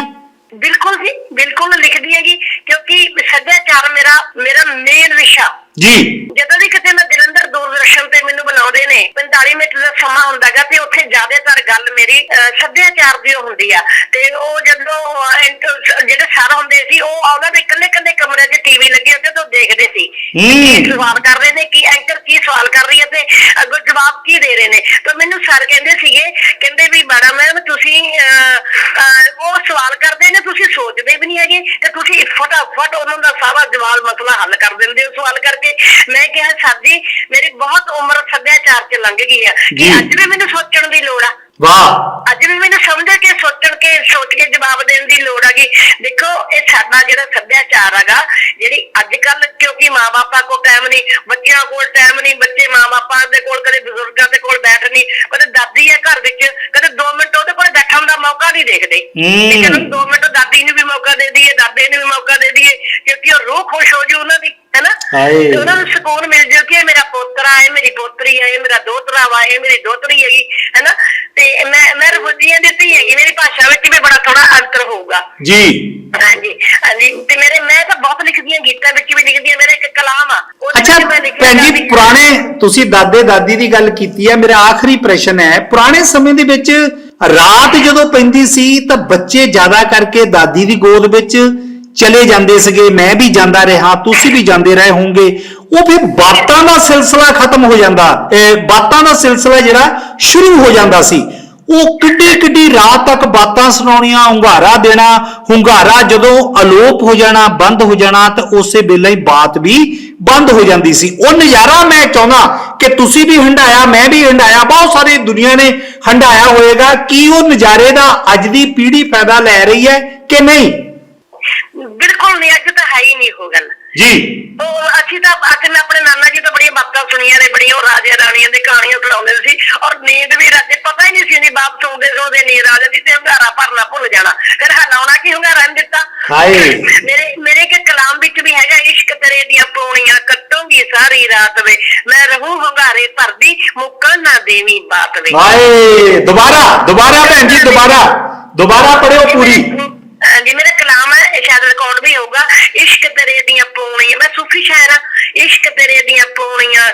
ਬਿਲਕੁਲ ਜੀ, ਬਿਲਕੁਲ ਲਿਖਦੀ ਹੈਗੀ, ਕਿਉਂਕਿ ਸੱਭਿਆਚਾਰ ਮੇਰਾ ਮੇਰਾ ਮੇਨ ਵਿਸ਼ਾ। ਜੀ। ਜਦੋਂ ਵੀ ਕਿਤੇ ਮੈਂ ਜਲੰਧਰ ਦੂਰਦਰਸ਼ਨ ਤੇ ਮੈਨੂੰ ਬੁਲਾਉਂਦੇ ਨੇ 45 ਮਿੰਟ ਦਾ ਸਮਾਂ ਹੁੰਦਾਗਾ ਤੇ ਉੱਥੇ ਜ਼ਿਆਦਾਤਰ ਗੱਲ ਮੇਰੀ ਸੱਭਿਆਚਾਰ ਦੀ ਹੁੰਦੀ ਆ। ਤੇ ਉਹ ਜਦੋਂ ਜਿਹੜੇ ਸਰ ਹੁੰਦੇ ਸੀ ਉਹ ਉਹਨਾਂ ਦੇ ਇਕੱਲੇ ਇਕੱਲੇ ਕਮਰੇ 'ਚ ਟੀਵੀ ਲੱਗੇ ਹੁੰਦੇ ਤੋਂ ਦੇਖਦੇ ਸੀ ਕਿ ਸਵਾਲ ਕਰ ਰਹੇ ਨੇ ਕੀ ਐਂਕਰ ਕੀ ਸਵਾਲ ਕਰ ਰਹੀ ਹੈ ਤੇ ਅੱਗੋਂ ਜਵਾਬ ਕੀ ਦੇ ਰਹੇ ਨੇ। ਤਾਂ ਮੈਨੂੰ ਸਰ ਕਹਿੰਦੇ ਸੀਗੇ ਕਹਿੰਦੇ ਵੀ ਮੈਡਮ ਮੈਮ ਤੁਸੀਂ ਉਹ ਸਵਾਲ ਕਰਦੇ ਨੇ ਤੁਸੀਂ ਸੋਚਦੇ ਵੀ ਨਹੀਂ ਹੈਗੇ ਤੇ ਤੁਸੀਂ ਫਟਾਫਟ ਉਹਨਾਂ ਦਾ ਸਾਰਾ ਜਵਾਬ ਮਸਲਾ ਹੱਲ ਕਰ ਦਿੰਦੇ ਹੋ ਸਵਾਲ ਕਰਕੇ। ਮੈਂ ਕਿਹਾ ਸਰ ਜੀ ਮੇਰੀ ਬਹੁਤ ਉਮਰ ਸੱਭਿਆਚਾਰ 'ਚ ਲੰਘ ਗਈ ਆ। ਕਿ ਅੱਜ ਵੀ ਮੈਨੂੰ ਸੋਚਣ ਦੀ ਲੋੜ ਆ। ਵਾਹ। ਅੱਜ ਵੀ ਮੈਨੂੰ ਸਮਝ ਕੇ ਸੋਚਣ ਕੇ ਸੋਚ ਕੇ ਜਵਾਬ ਦੇਣ ਦੀ ਲੋੜ ਹੈਗੀ। ਦੇਖੋ ਇਹ ਸਾਡਾ ਜਿਹੜਾ ਸੱਭਿਆਚਾਰ ਹੈਗਾ ਜਿਹੜੀ ਅੱਜ ਕੱਲ ਕਿਉਂਕਿ ਮਾਪੇ ਕੋਲ ਟਾਈਮ ਨਹੀਂ ਬੱਚਿਆਂ ਕੋਲ ਟਾਈਮ ਨਹੀਂ ਬੱਚੇ ਮਾਪੇ ਦੇ ਕੋਲ ਕਦੇ ਬਜ਼ੁਰਗਾਂ ਦੇ ਕੋਲ ਬੈਠ ਨਹੀਂ ਕਦੇ ਦਾਦੀ ਹੈ ਘਰ ਵਿੱਚ ਕਦੇ 2 ਮਿੰਟ ਬੈਠਣ ਦਾ ਮੌਕਾ ਨਹੀਂ ਦੇਖਦੇ। ਤੇ ਚਲੋ 2 ਮਿੰਟ ਦਾਦੀ ਨੂੰ ਵੀ ਮੌਕਾ ਦੇ ਦਈਏ ਦਾਦੇ ਨੂੰ ਵੀ ਮੌਕਾ ਦੇ ਦਈਏ ਕਿਉਂਕਿ ਉਹ ਰੂਹ ਖੁਸ਼ ਹੋ ਜੂ ਉਹਨਾਂ ਦੀ ਹੈਨਾ? ਹਾਏ। ਤੇ ਉਹਨਾਂ ਨੂੰ ਸਕੂਨ ਮਿਲ ਜੂ ਕਿ ਇਹ ਮੇਰਾ ਪੋਤਰਾ ਹੈ ਮੇਰੀ ਪੋਤਰੀ ਹੈ ਇਹ ਮੇਰਾ ਦੋਤਰਾ ਵਾ ਇਹ ਮੇਰੀ ਦੋਤਰੀ ਹੈਗੀ ਹੈਨਾ? ਤੇ ਮੈਂ ਮੈਂ ਰਫੁਜੀਆਂ ਦੀ ਧੀ ਹੈਗੀ ਮੇਰੀ ਭਾਸ਼ਾ ਵਿੱਚ ਵੀ ਬੜਾ ਥੋੜਾ ਅੰਤਰ ਹੋਊਗਾ। ਜੀ। ਹਾਂਜੀ ਹਾਂਜੀ। ਤੇ ਮੇਰੇ ਮੈਂ ਤਾਂ ਬਹੁਤ ਲਿਖਦੀ ਹਾਂ ਗੀਤਾਂ ਵਿੱਚ ਵੀ ਲਿਖਦੀ ਹਾਂ ਮੇਰਾ ਇੱਕ ਕਲਾਮ ਆ। ਅੱਛਾ ਭੈਣ ਜੀ ਪੁਰਾਣੇ ਤੁਸੀਂ ਦਾਦੇ ਦਾਦੀ ਦੀ ਗੱਲ ਕੀਤੀ ਹੈ ਮੇਰਾ ਆਖਰੀ ਪ੍ਰਸ਼ਨ ਹੈ ਪੁਰਾਣੇ ਸਮੇਂ ਦੇ ਵਿੱਚ ਰਾਤ ਜਦੋਂ ਪੈਂਦੀ ਸੀ ਤਾਂ ਬੱਚੇ ਜ਼ਿਆਦਾ ਕਰਕੇ ਦਾਦੀ ਦੀ ਗੋਦ ਵਿੱਚ ਚਲੇ ਜਾਂਦੇ ਸੀਗੇ, ਮੈਂ ਵੀ ਜਾਂਦਾ ਰਿਹਾ, ਤੁਸੀਂ ਵੀ ਜਾਂਦੇ ਰਹੇ ਹੋਵੋਗੇ। ਉਹ ਫਿਰ ਬਾਤਾਂ ਦਾ ਸਿਲਸਿਲਾ ਖਤਮ ਹੋ ਜਾਂਦਾ। ਇਹ ਬਾਤਾਂ ਦਾ ਸਿਲਸਿਲਾ ਜਿਹੜਾ ਸ਼ੁਰੂ ਹੋ ਜਾਂਦਾ ਸੀ। ਉਹ ਕਿੱਡੀ ਕਿੱਡੀ ਰਾਤ ਤੱਕ ਬਾਤਾਂ ਸੁਣਾਉਣੀਆਂ ਹੁੰਗਾਰਾ ਦੇਣਾ ਹੁੰਗਾਰਾ ਜਦੋਂ ਅਲੋਪ ਹੋ ਜਾਣਾ ਬੰਦ ਹੋ ਜਾਣਾ ਤਾਂ ਉਸੇ ਵੇਲੇ ਹੀ ਬਾਤ ਵੀ ਬੰਦ ਹੋ ਜਾਂਦੀ ਸੀ। ਉਹ ਨਜ਼ਾਰਾ ਮੈਂ ਚਾਹੁੰਦਾ ਕਿ ਤੁਸੀਂ ਵੀ ਹੰਡਾਇਆ ਮੈਂ ਵੀ ਹੰਡਾਇਆ ਬਹੁਤ ਸਾਰੀ ਦੁਨੀਆ ਨੇ ਹੰਡਾਇਆ ਹੋਏਗਾ ਕੀ ਉਹ ਨਜ਼ਾਰੇ ਦਾ ਅੱਜ ਦੀ ਪੀੜ੍ਹੀ ਫਾਇਦਾ ਲੈ ਰਹੀ ਹੈ ਕਿ ਨਹੀਂ? ਬਿਲਕੁਲ ਨਹੀਂ ਅੱਜ ਤਾਂ ਹੈ ਹੀ ਨਹੀਂ ਉਹ ਗੱਲ। ਜੀ। ਉਹ ਅਸੀਂ ਤਾਂ ਅੱਜ ਮੈਂ ਆਪਣੇ ਨਾਨਾ ਜੀ ਤੋਂ ਬੜੀਆਂ ਬਾਤਾਂ ਸੁਣੀਆਂ ਨੇ ਬੜੀਆਂ ਉਹ ਰਾਜੇ ਰਾਣੀਆਂ ਦੀ ਕਹਾਣੀਆਂ ਸੁਣਾਉਂਦੇ ਸੀ ਔਰ ਨੀਂਦ ਵੀ ਰਾਤੇ ਪਤਾ ਹੀ ਨਹੀਂ ਸੀ ਨੀ ਬਾਪ ਸੌਂਦੇ ਸੌਂਦੇ ਨੀਂਦ ਆ ਜਾਂਦੀ ਤੇ ਹੰਗਾਰਾ ਭਰਨਾ ਭੁੱਲ ਜਾਣਾ। ਫਿਰ ਹਲਾਉਣਾ ਕੀ ਹੰਗਾਰਾ ਨਹੀਂ ਦਿੱਤਾ? ਹਾਏ। ਮੇਰੇ ਮੇਰੇ ਕੇ ਕਲਾਮ ਵਿੱਚ ਵੀ ਹੈਗਾ ਇਸ਼ਕ ਤੇਰੇ ਦੀਆਂ ਪੌਣੀਆਂ ਕੱਟੂੰਗੀ ਸਾਰੀ ਰਾਤ ਵੇ। ਮੈਂ ਰਹੂੰ ਹੰਗਾਰੇ ਭਰਦੀ ਮੁੱਕਣ ਨਾ ਦੇਵੀਂ ਬਾਤ ਵੇ। ਹਾਏ ਦੁਬਾਰਾ ਦੁਬਾਰਾ ਭੈਣ ਜੀ ਦੁਬਾਰਾ ਦੁਬਾਰਾ ਪੜਿਓ ਪੂਰੀ। ਹਾਂਜੀ ਮੇਰਾ ਕਲਾਮ ਹੈ ਸ਼ਾਇਦ ਰਿਕਾਰਡ ਵੀ ਹੋਊਗਾ। ਇਸ਼ਕ ਤੇਰੇ ਦੀਆਂ ਪੌਣੀਆਂ ਮੈਂ ਸੂਫੀ ਸ਼ਾਇਰ ਹਾਂ। ਇਸ਼ਕ ਤੇਰੇ ਦੀਆਂ ਪੌਣੀਆਂ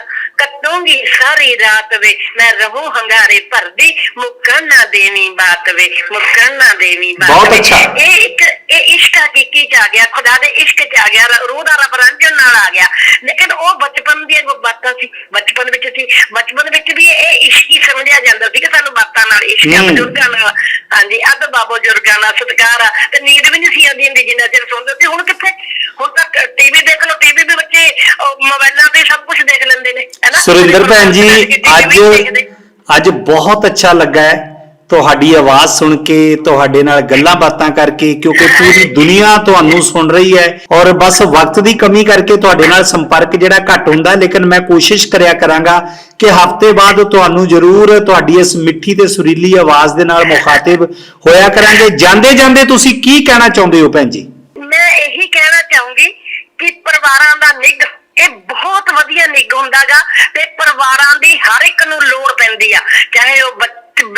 ਕੱਟੂੰਗੀ ਸਾਰੀ ਰਾਤ ਵੇ ਮੈਂ ਰਹੂੰ ਹੰਗਾਰੇ ਭਰਦੀ ਮੁੱਕਣ ਨਾ ਦੇਵੀਂ ਬਾਤ ਵੇ ਮੁੱਕਣ ਨਾ ਦੇਵੀਂ ਬਾਤ ਬਹੁਤ ਵੇ। ਅੱਛਾ। ਇਹ ਇੱਕ ਇਹ ਇਸ਼ਕ ਹਕੀਕੀ ਚ ਆ ਗਿਆ ਖੁਦਾ ਦੇ ਇਸ਼ਕ ਚ ਆ ਗਿਆ ਰੂਹ ਦਾ ਰਬ ਰੰਜਨ ਨਾਲ ਆ ਗਿਆ। ਲੇਕਿਨ ਉਹ ਬਚਪਨ ਦੀਆਂ ਬਾਤਾਂ ਸੀ। ਬਚਪਨ ਵਿੱਚ ਸੀ। ਬਚਪਨ ਵਿੱਚ ਵੀ ਇਹ ਇਸ਼ਕੀ ਸਮਝਿਆ ਜਾਂਦਾ ਸੀ ਕਿ ਸਾਨੂੰ ਬਾਤਾਂ ਨਾਲ ਇਸ਼ਕ ਆ ਹੂੰ। ਬਜ਼ੁਰਗਾਂ ਨਾਲ। ਹਾਂਜੀ ਅੱਧ ਬਾਬੋ ਬਜ਼ੁਰਗਾਂ ਨਾਲ ਸਤਿਕਾਰ ਆ। ਤੇ ਨੀਂਦ ਵੀ ਨਹੀਂ ਸੀ ਆਉਂਦੀ ਹੁੰਦੀ ਜਿੰਨਾ ਚਿਰ ਸੌਂਦੇ ਸੀ। ਹੁਣ ਕਿੱਥੇ? ਹੁਣ ਤੱਕ ਟੀਵੀ ਦੇਖ ਲਓ ਟੀਵੀ ਵੀ ਬੱਚੇ ਮੋਬਾਈਲਾਂ ਤੇ ਸਭ ਕੁਝ ਦੇਖ ਲੈਂਦੇ ਨੇ ਹੈਨਾ ਸੁਰਿੰਦਰ ਭੈਣ ਜੀ ਅੱਜ। ਅੱਜ ਬਹੁਤ ਅੱਛਾ ਲੱਗਾ ਹੈ ਤੁਹਾਡੀ ਆਵਾਜ਼ ਸੁਣ ਕੇ ਤੁਹਾਡੇ ਨਾਲ ਗੱਲਾਂ ਬਾਤਾਂ ਕਰਕੇ ਕਿਉਂਕਿ ਪੂਰੀ ਦੁਨੀਆ ਤੁਹਾਨੂੰ ਸੁਣ ਰਹੀ ਹੈ ਔਰ ਬਸ ਵਕਤ ਦੀ ਕਮੀ ਕਰਕੇ ਤੁਹਾਡੇ ਨਾਲ ਸੰਪਰਕ ਜਿਹੜਾ ਘੱਟ ਹੁੰਦਾ ਲੇਕਿਨ ਮੈਂ ਕੋਸ਼ਿਸ਼ ਕਰਿਆ ਕਰਾਂਗਾ ਕਿ ਹਫ਼ਤੇ ਬਾਅਦ ਤੁਹਾਨੂੰ ਜ਼ਰੂਰ ਤੁਹਾਡੀ ਇਸ ਮਿੱਠੀ ਤੇ ਸੁਰੀਲੀ ਆਵਾਜ਼ ਦੇ ਨਾਲ ਮੁਖਾਤਿਬ ਹੋਇਆ ਕਰਾਂਗੇ ਜਾਂਦੇ ਜਾਂਦੇ ਤੁਸੀਂ ਕੀ ਕਹਿਣਾ ਚਾਹੁੰਦੇ ਹੋ ਭੈਣ ਜੀ ਮੈਂ ਇਹੀ ਕਹਿਣਾ ਚਾਹੂੰਗੀ ਕਿ ਪਰਿਵਾਰਾਂ ਦਾ ਨਿੱਘ ਇਹ ਬਹੁਤ ਵਧੀਆ ਨਿੱਘ ਹੁੰਦਾਗਾ ਤੇ ਪਰਿਵਾਰਾਂ ਦੀ ਹਰ ਇੱਕ ਨੂੰ ਲੋੜ ਪੈਂਦੀ ਆ। ਚਾਹੇ ਉਹ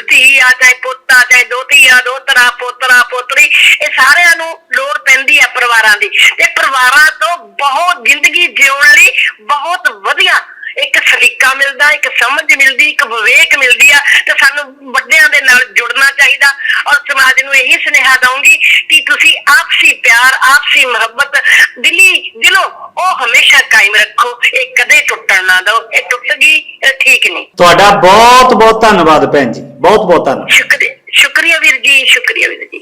ਧੀ ਆ, ਚਾਹੇ ਪੁੱਤ ਆ, ਚਾਹੇ ਦੋਤੀ ਆ ਦੋਤਰਾ ਪੋਤਰਾ ਪੋਤਰੀ, ਇਹ ਸਾਰਿਆਂ ਨੂੰ ਲੋੜ ਪੈਂਦੀ ਆ ਪਰਿਵਾਰਾਂ ਦੀ। ਤੇ ਪਰਿਵਾਰਾਂ ਤੋਂ ਬਹੁਤ ਜ਼ਿੰਦਗੀ ਜਿਉਣ ਲਈ ਬਹੁਤ ਵਧੀਆ ਇੱਕ ਸਲੀਕਾ ਮਿਲਦਾ ਇੱਕ ਸਮਝ ਮਿਲਦੀ ਇੱਕ ਵਿਵੇਕ ਮਿਲਦੀ ਆ ਤੇ ਸਾਨੂੰ ਵੱਡਿਆਂ ਦੇ ਨਾਲ ਜੁੜਨਾ ਚਾਹੀਦਾ। ਔਰ ਸਮਾਜ ਨੂੰ ਇਹੀ ਸੁਨੇਹਾ ਦਊਂਗੀ ਕਿ ਤੁਸੀਂ ਆਪਸੀ ਪਿਆਰ ਆਪਸੀ ਮੁਹੱਬਤ ਦਿਲੀ ਦਿਲੋਂ ਉਹ ਹਮੇਸ਼ਾ ਕਾਇਮ ਰੱਖੋ। ਇਹ ਕਦੇ ਟੁੱਟਣ ਨਾ ਦਿਓ। ਇਹ ਟੁੱਟ ਗਈ ਠੀਕ ਨਹੀਂ। ਤੁਹਾਡਾ ਬਹੁਤ ਬਹੁਤ ਧੰਨਵਾਦ ਭੈਣ ਜੀ। ਬਹੁਤ ਬਹੁਤ ਧੰਨਵਾਦ। ਸ਼ੁਕਰੀਆ ਸ਼ੁਕਰੀਆ ਵੀਰ ਜੀ ਸ਼ੁਕਰੀਆ ਵੀਰ ਜੀ।